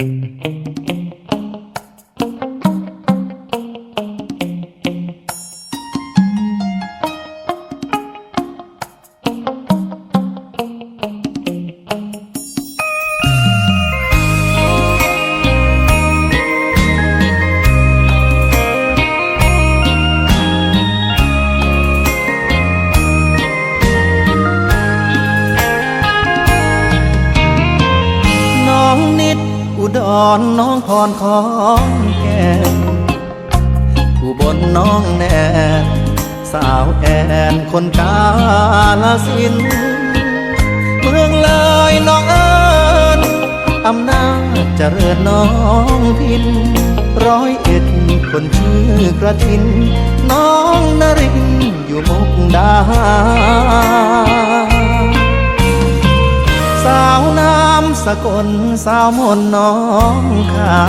น้ รน้องพรของแก่นอุบลน้องแนนสาวแอนคนกาลสิน เมืองเลยน้องเอิญอำนาจเจริญน้องพิน ร้อยเอ็ดคนชื่อกระทิน น้องนรินอยู่มุกดาหารสาวน้ำ สกลสาวมนน้องคา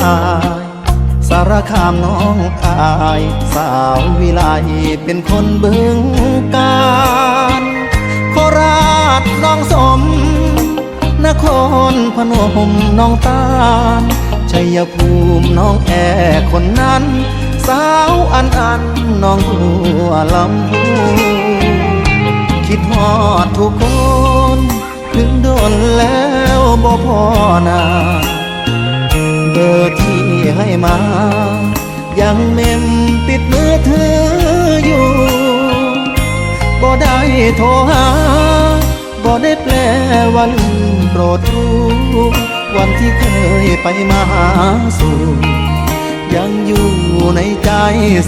ยสารคามน้องอาย สาววิไลเป็นคนบึงการโคราชน้องสม นครพนมน้องตาลชัยภูมิน้องแอคนนั้น สาวอันอันน้องบัวลำพูคิดฮอดทุกคน ถึงโดนแล้วบ่พอนาเบอร์ที่ให้มา ยังเมมปิดมือถืออยู่บ่ได้โทรหาบ่ได้แปลวันโปรดรู้วันที่เคยไปมาหาสู่ยังอยู่ในใจ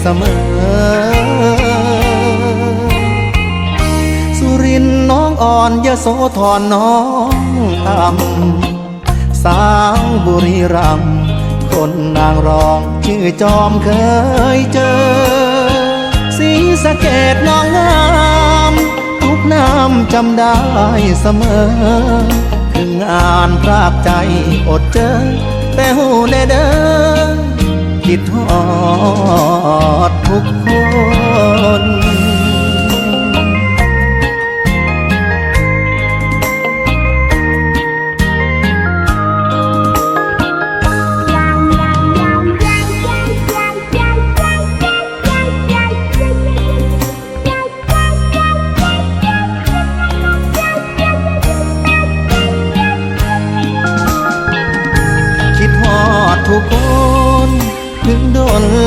เสมอ น้องอ่อนยโสธรน้องตำสาวบุรีรัมคนนางรองชื่อจอมเคยเจอ สีสะเกดน้องงามทุกน้ำจำได้เสมอ คืองานพรากใจอดเจอ แต่หูแน่เด้อคิดฮอดทุกคน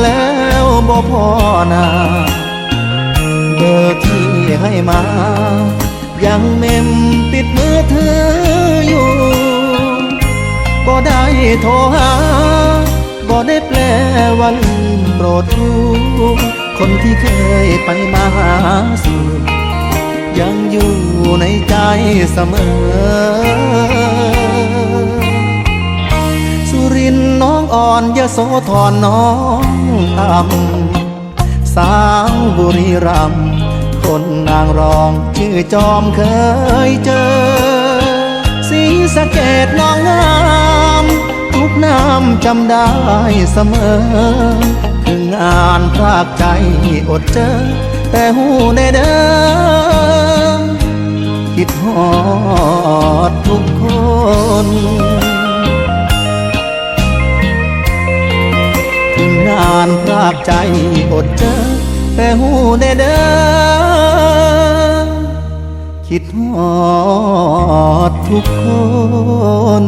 แล้วบ่พอนาเบอร์ที่ให้มา ยังเมมปิดมือถืออยู่บ่ได้โทรหาบ่ได้แปลวันโปรดรู้คนที่เคยไปมาหาสู่ยังอยู่ในใจเสมอ น้องอ่อนยโสธรน้องตำสาวบุรีรัมคนนางรองชื่อจอมเคยเจอ สีสะเกดน้องงามทุกน้ำจำได้เสมอคืองานพากใจอดเจอ แต่หูในเด้อคิดฮอดทุกคนานพรากใจอดเจอ แต่หูได้เด้อคิดหอดทุกคน